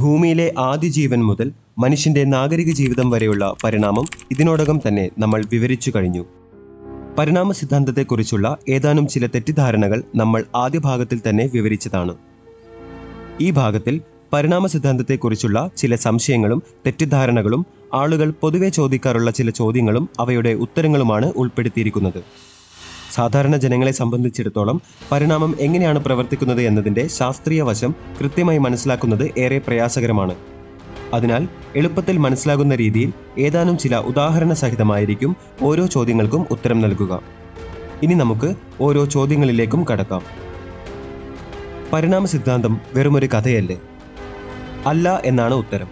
ഭൂമിയിലെ ആദ്യ ജീവൻ മുതൽ മനുഷ്യന്റെ നാഗരിക ജീവിതം വരെയുള്ള പരിണാമം ഇതിനോടകം തന്നെ നമ്മൾ വിവരിച്ചു കഴിഞ്ഞു. പരിണാമ സിദ്ധാന്തത്തെക്കുറിച്ചുള്ള ഏതാനും ചില തെറ്റിദ്ധാരണകൾ നമ്മൾ ആദ്യ ഭാഗത്തിൽ തന്നെ വിവരിച്ചതാണ്. ഈ ഭാഗത്തിൽ പരിണാമ സിദ്ധാന്തത്തെക്കുറിച്ചുള്ള ചില സംശയങ്ങളും തെറ്റിദ്ധാരണകളും ആളുകൾ പൊതുവെ ചോദിക്കാറുള്ള ചില ചോദ്യങ്ങളും അവയുടെ ഉത്തരങ്ങളുമാണ് ഉൾപ്പെടുത്തിയിരിക്കുന്നത്. സാധാരണ ജനങ്ങളെ സംബന്ധിച്ചിടത്തോളം പരിണാമം എങ്ങനെയാണ് പ്രവർത്തിക്കുന്നത് എന്നതിന്റെ ശാസ്ത്രീയ വശം കൃത്യമായി മനസ്സിലാക്കുന്നത് ഏറെ പ്രയാസകരമാണ്. അതിനാൽ എളുപ്പത്തിൽ മനസ്സിലാകുന്ന രീതിയിൽ ഏതാനും ചില ഉദാഹരണ സഹിതമായിരിക്കും ഓരോ ചോദ്യങ്ങൾക്കും ഉത്തരം നൽകുക. ഇനി നമുക്ക് ഓരോ ചോദ്യങ്ങളിലേക്കും കടക്കാം. പരിണാമ സിദ്ധാന്തം വെറുമൊരു കഥയല്ലേ? അല്ല എന്നാണ് ഉത്തരം.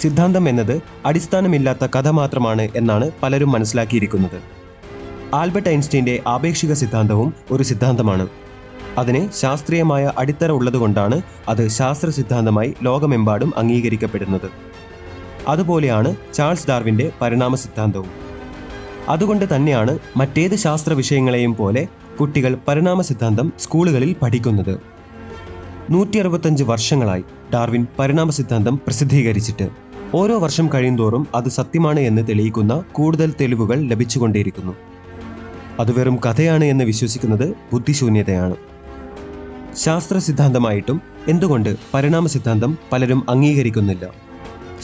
സിദ്ധാന്തം എന്നത് അടിസ്ഥാനമില്ലാത്ത കഥ മാത്രമാണ് എന്നാണ് പലരും മനസ്സിലാക്കിയിരിക്കുന്നത്. ആൽബർട്ട് ഐൻസ്റ്റീന്റെ ആപേക്ഷിക സിദ്ധാന്തവും ഒരു സിദ്ധാന്തമാണ്. അതിന് ശാസ്ത്രീയമായ അടിത്തറ ഉള്ളതുകൊണ്ടാണ് അത് ശാസ്ത്ര സിദ്ധാന്തമായി ലോകമെമ്പാടും അംഗീകരിക്കപ്പെടുന്നത്. അതുപോലെയാണ് ചാൾസ് ഡാർവിന്റെ പരിണാമ സിദ്ധാന്തവും. അതുകൊണ്ട് തന്നെയാണ് മറ്റേത് ശാസ്ത്ര വിഷയങ്ങളെയും പോലെ കുട്ടികൾ പരിണാമ സിദ്ധാന്തം സ്കൂളുകളിൽ പഠിക്കുന്നത്. നൂറ്റി അറുപത്തഞ്ച് വർഷങ്ങളായി ഡാർവിൻ പരിണാമ സിദ്ധാന്തം പ്രസിദ്ധീകരിച്ചിട്ട് ഓരോ വർഷം കഴിയുന്തോറും അത് സത്യമാണ് എന്ന് തെളിയിക്കുന്ന കൂടുതൽ തെളിവുകൾ ലഭിച്ചുകൊണ്ടേയിരിക്കുന്നു. അത് വെറും കഥയാണ് എന്ന് വിശ്വസിക്കുന്നത് ബുദ്ധിശൂന്യതയാണ്. ശാസ്ത്ര സിദ്ധാന്തമായിട്ടും എന്തുകൊണ്ട് പരിണാമ സിദ്ധാന്തം പലരും അംഗീകരിക്കുന്നില്ല?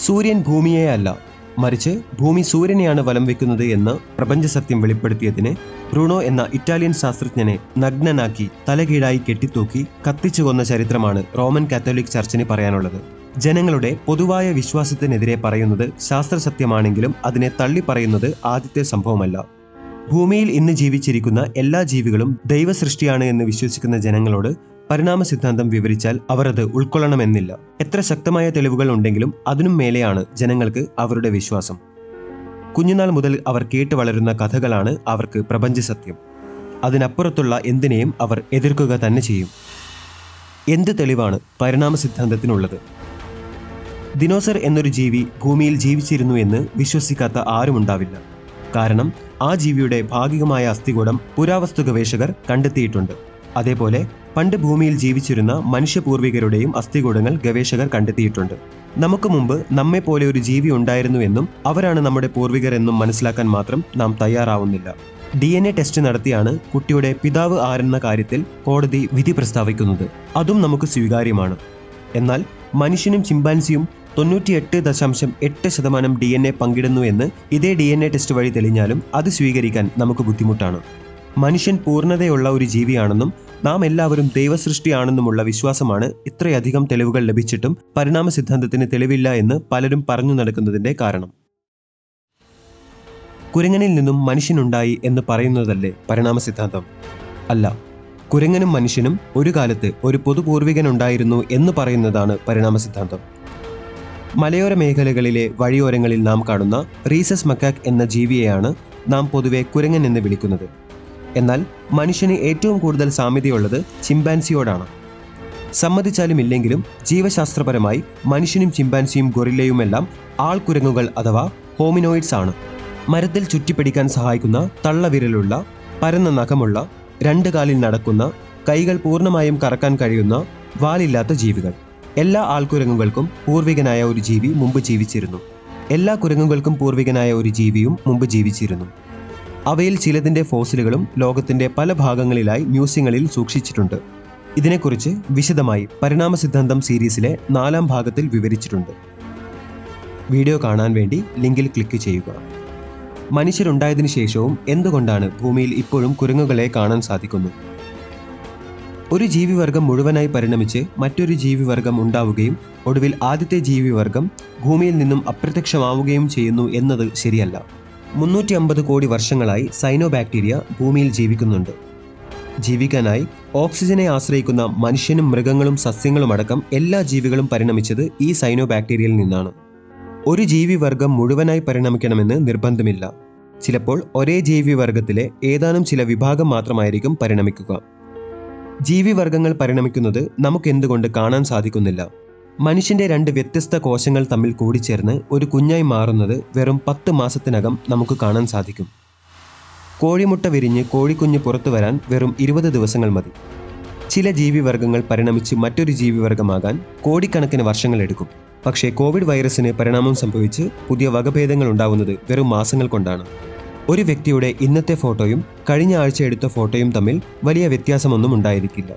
സൂര്യൻ ഭൂമിയെ അല്ല മറിച്ച് ഭൂമി സൂര്യനെയാണ് വലം വെക്കുന്നത് എന്ന് പ്രപഞ്ചസത്യം വെളിപ്പെടുത്തിയതിന് ബ്രൂണോ എന്ന ഇറ്റാലിയൻ ശാസ്ത്രജ്ഞനെ നഗ്നനാക്കി തലകീഴായി കെട്ടിത്തൂക്കി കത്തിച്ചു കൊന്ന ചരിത്രമാണ് റോമൻ കാത്തോലിക് ചർച്ചിന് പറയാനുള്ളത്. ജനങ്ങളുടെ പൊതുവായ വിശ്വാസത്തിനെതിരെ പറയുന്നത് ശാസ്ത്രസത്യമാണെങ്കിലും അതിനെ തള്ളി പറയുന്നത് ആദ്യത്തെ സംഭവമല്ല. ഭൂമിയിൽ ഇന്ന് ജീവിച്ചിരിക്കുന്ന എല്ലാ ജീവികളും ദൈവസൃഷ്ടിയാണ് എന്ന് വിശ്വസിക്കുന്ന ജനങ്ങളോട് പരിണാമ സിദ്ധാന്തം വിവരിച്ചാൽ അവർ അത് ഉൾക്കൊള്ളണമെന്നില്ല. എത്ര ശക്തമായ തെളിവുകൾ ഉണ്ടെങ്കിലും അതിനും മേലെയാണ് ജനങ്ങൾക്ക് അവരുടെ വിശ്വാസം. കുഞ്ഞുനാൾ മുതൽ അവർ കേട്ട് വളരുന്ന കഥകളാണ് അവർക്ക് പ്രപഞ്ച സത്യം. അതിനപ്പുറത്തുള്ള എന്തിനേയും അവർ എതിർക്കുക തന്നെ ചെയ്യും. എന്ത് തെളിവാണ് പരിണാമ സിദ്ധാന്തത്തിനുള്ളത്? ദിനോസർ എന്നൊരു ജീവി ഭൂമിയിൽ ജീവിച്ചിരുന്നു എന്ന് വിശ്വസിക്കാത്ത ആരുമുണ്ടാവില്ല. കാരണം ആ ജീവിയുടെ ഭാഗികമായ അസ്ഥികൂടം പുരാവസ്തു ഗവേഷകർ കണ്ടെത്തിയിട്ടുണ്ട്. അതേപോലെ പണ്ട് ഭൂമിയിൽ ജീവിച്ചിരുന്ന മനുഷ്യപൂർവികരുടെയും അസ്ഥികൂടങ്ങൾ ഗവേഷകർ കണ്ടെത്തിയിട്ടുണ്ട്. നമുക്ക് മുമ്പ് നമ്മെ പോലെ ഒരു ജീവി ഉണ്ടായിരുന്നു എന്നും അവരാണ് നമ്മുടെ പൂർവികർ എന്നും മനസ്സിലാക്കാൻ മാത്രം നാം തയ്യാറാവുന്നില്ല. ഡി എൻ എ ടെസ്റ്റ് നടത്തിയാണ് കുട്ടിയുടെ പിതാവ് ആരെന്ന കാര്യത്തിൽ കോടതി വിധി പ്രസ്താവിക്കുന്നത്. അതും നമുക്ക് സ്വീകാര്യമാണ്. എന്നാൽ മനുഷ്യനും ചിമ്പാൻസിയും തൊണ്ണൂറ്റിയെട്ട് ദശാംശം എട്ട് ശതമാനം ഡി എൻ എ പങ്കിടുന്നു എന്ന് ഇതേ ഡി എൻ എ ടെസ്റ്റ് വഴി തെളിഞ്ഞാലും അത് സ്വീകരിക്കാൻ നമുക്ക് ബുദ്ധിമുട്ടാണ്. മനുഷ്യൻ പൂർണതയുള്ള ഒരു ജീവിയാണെന്നും നാം എല്ലാവരും ദൈവസൃഷ്ടിയാണെന്നുമുള്ള വിശ്വാസമാണ് ഇത്രയധികം തെളിവുകൾ ലഭിച്ചിട്ടും പരിണാമ സിദ്ധാന്തത്തിന് തെളിവില്ല എന്ന് പലരും പറഞ്ഞു നടക്കുന്നതിന്റെ കാരണം. കുരങ്ങനിൽ നിന്നും മനുഷ്യനുണ്ടായി എന്ന് പറയുന്നതല്ലേ പരിണാമ സിദ്ധാന്തം? അല്ല. കുരങ്ങനും മനുഷ്യനും ഒരു കാലത്ത് ഒരു പൊതുപൂർവികനുണ്ടായിരുന്നു എന്ന് പറയുന്നതാണ് പരിണാമ സിദ്ധാന്തം. മലയോര മേഖലകളിലെ വഴിയോരങ്ങളിൽ നാം കാണുന്ന റീസസ് മക്കാക് എന്ന ജീവിയെയാണ് നാം പൊതുവെ കുരങ്ങൻ എന്ന് വിളിക്കുന്നത്. എന്നാൽ മനുഷ്യന് ഏറ്റവും കൂടുതൽ സാമ്യതയുള്ളത് ചിമ്പാൻസിയോടാണ്. സമ്മതിച്ചാലും ഇല്ലെങ്കിലും ജീവശാസ്ത്രപരമായി മനുഷ്യനും ചിമ്പാൻസിയും ഗൊറില്ലയുമെല്ലാം ആൾക്കുരങ്ങുകൾ അഥവാ ഹോമിനോയിഡ്സ് ആണ്. മരത്തിൽ ചുറ്റിപ്പിടിക്കാൻ സഹായിക്കുന്ന തള്ളവിരലുള്ള പരന്ന നഖമുള്ള രണ്ട് കാലിൽ നടക്കുന്ന കൈകൾ പൂർണമായും കറക്കാൻ കഴിയുന്ന വാലില്ലാത്ത ജീവികൾ. എല്ലാ ആൾക്കുരങ്ങുകൾക്കും പൂർവികനായ ഒരു ജീവി മുമ്പ് ജീവിച്ചിരുന്നു. എല്ലാ കുരങ്ങുകൾക്കും പൂർവികനായ ഒരു ജീവിയും മുമ്പ് ജീവിച്ചിരുന്നു. അവയിൽ ചിലതിന്റെ ഫോസിലുകളും ലോകത്തിന്റെ പല ഭാഗങ്ങളിലായി മ്യൂസിയങ്ങളിൽ സൂക്ഷിച്ചിട്ടുണ്ട്. ഇതിനെക്കുറിച്ച് വിശദമായി പരിണാമ സിദ്ധാന്തം സീരീസിലെ നാലാം ഭാഗത്തിൽ വിവരിച്ചിട്ടുണ്ട്. വീഡിയോ കാണാൻ വേണ്ടി ലിങ്കിൽ ക്ലിക്ക് ചെയ്യുക. മനുഷ്യരുണ്ടായതിനു ശേഷവും എന്തുകൊണ്ടാണ് ഭൂമിയിൽ ഇപ്പോഴും കുരങ്ങുകളെ കാണാൻ സാധിക്കുന്നു? ഒരു ജീവിവർഗം മുഴുവനായി പരിണമിച്ച് മറ്റൊരു ജീവിവർഗം ഉണ്ടാവുകയും ഒടുവിൽ ആദ്യത്തെ ജീവിവർഗം ഭൂമിയിൽ നിന്നും അപ്രത്യക്ഷമാവുകയും ചെയ്യുന്നു എന്നത് ശരിയല്ല. മുന്നൂറ്റി അമ്പത് കോടി വർഷങ്ങളായി സൈനോ ബാക്ടീരിയ ഭൂമിയിൽ ജീവിക്കുന്നുണ്ട്. ജീവിക്കാനായി ഓക്സിജനെ ആശ്രയിക്കുന്ന മനുഷ്യനും മൃഗങ്ങളും സസ്യങ്ങളുമടക്കം എല്ലാ ജീവികളും പരിണമിച്ചത് ഈ സൈനോ ബാക്ടീരിയയിൽ നിന്നാണ്. ഒരു ജീവിവർഗം മുഴുവനായി പരിണമിക്കണമെന്ന് നിർബന്ധമില്ല. ചിലപ്പോൾ ഒരേ ജീവിവർഗത്തിലെ ഏതാനും ചില വിഭാഗം മാത്രമായിരിക്കും പരിണമിക്കുക. ജീവിവർഗങ്ങൾ പരിണമിക്കുന്നത് നമുക്കെന്തുകൊണ്ട് കാണാൻ സാധിക്കുന്നില്ല? മനുഷ്യന്റെ രണ്ട് വ്യത്യസ്ത കോശങ്ങൾ തമ്മിൽ കൂടിച്ചേർന്ന് ഒരു കുഞ്ഞായി മാറുന്നത് വെറും പത്ത് മാസത്തിനകം നമുക്ക് കാണാൻ സാധിക്കും. കോഴിമുട്ട വിരിഞ്ഞ് കോഴിക്കുഞ്ഞ് പുറത്തു വരാൻ വെറും ഇരുപത് ദിവസങ്ങൾ മതി. ചില ജീവിവർഗങ്ങൾ പരിണമിച്ച് മറ്റൊരു ജീവിവർഗമാകാൻ കോടിക്കണക്കിന് വർഷങ്ങളെടുക്കും പക്ഷേ കോവിഡ് വൈറസിന് പരിണാമം സംഭവിച്ച് പുതിയ വകഭേദങ്ങൾ ഉണ്ടാവുന്നത് വെറും മാസങ്ങൾ കൊണ്ടാണ്. ഒരു വ്യക്തിയുടെ ഇന്നത്തെ ഫോട്ടോയും കഴിഞ്ഞ ആഴ്ച എടുത്ത ഫോട്ടോയും തമ്മിൽ വലിയ വ്യത്യാസമൊന്നും ഉണ്ടായിരിക്കില്ല.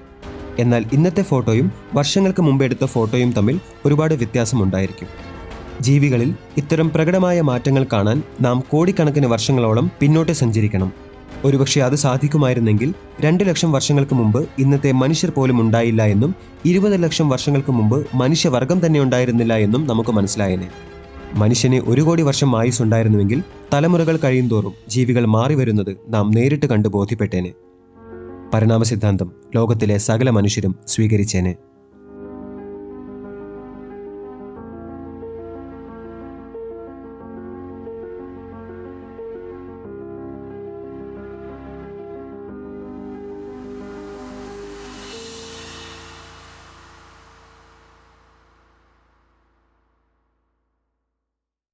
എന്നാൽ ഇന്നത്തെ ഫോട്ടോയും വർഷങ്ങൾക്ക് മുമ്പ് എടുത്ത ഫോട്ടോയും തമ്മിൽ ഒരുപാട് വ്യത്യാസമുണ്ടായിരിക്കും ജീവികളിൽ ഇത്തരം പ്രകടമായ മാറ്റങ്ങൾ കാണാൻ നാം കോടിക്കണക്കിന് വർഷങ്ങളോളം പിന്നോട്ട് സഞ്ചരിക്കണം. ഒരുപക്ഷെ അത് സാധിക്കുമായിരുന്നെങ്കിൽ രണ്ട് ലക്ഷം വർഷങ്ങൾക്ക് മുമ്പ് ഇന്നത്തെ മനുഷ്യർ പോലും ഉണ്ടായില്ല എന്നും ഇരുപത് ലക്ഷം വർഷങ്ങൾക്ക് മുമ്പ് മനുഷ്യവർഗം തന്നെ ഉണ്ടായിരുന്നില്ല എന്നും നമുക്ക് മനസ്സിലായേനെ. മനുഷ്യന് ഒരു കോടി വർഷം ആയുസ് ഉണ്ടായിരുന്നുവെങ്കിൽ തലമുറകൾ കഴിയുന്തോറും ജീവികൾ മാറി വരുന്നത് നാം നേരിട്ട് കണ്ട് ബോധ്യപ്പെട്ടേനെ. പരിണാമ സിദ്ധാന്തം ലോകത്തിലെ സകല മനുഷ്യരും സ്വീകരിച്ചേനെ.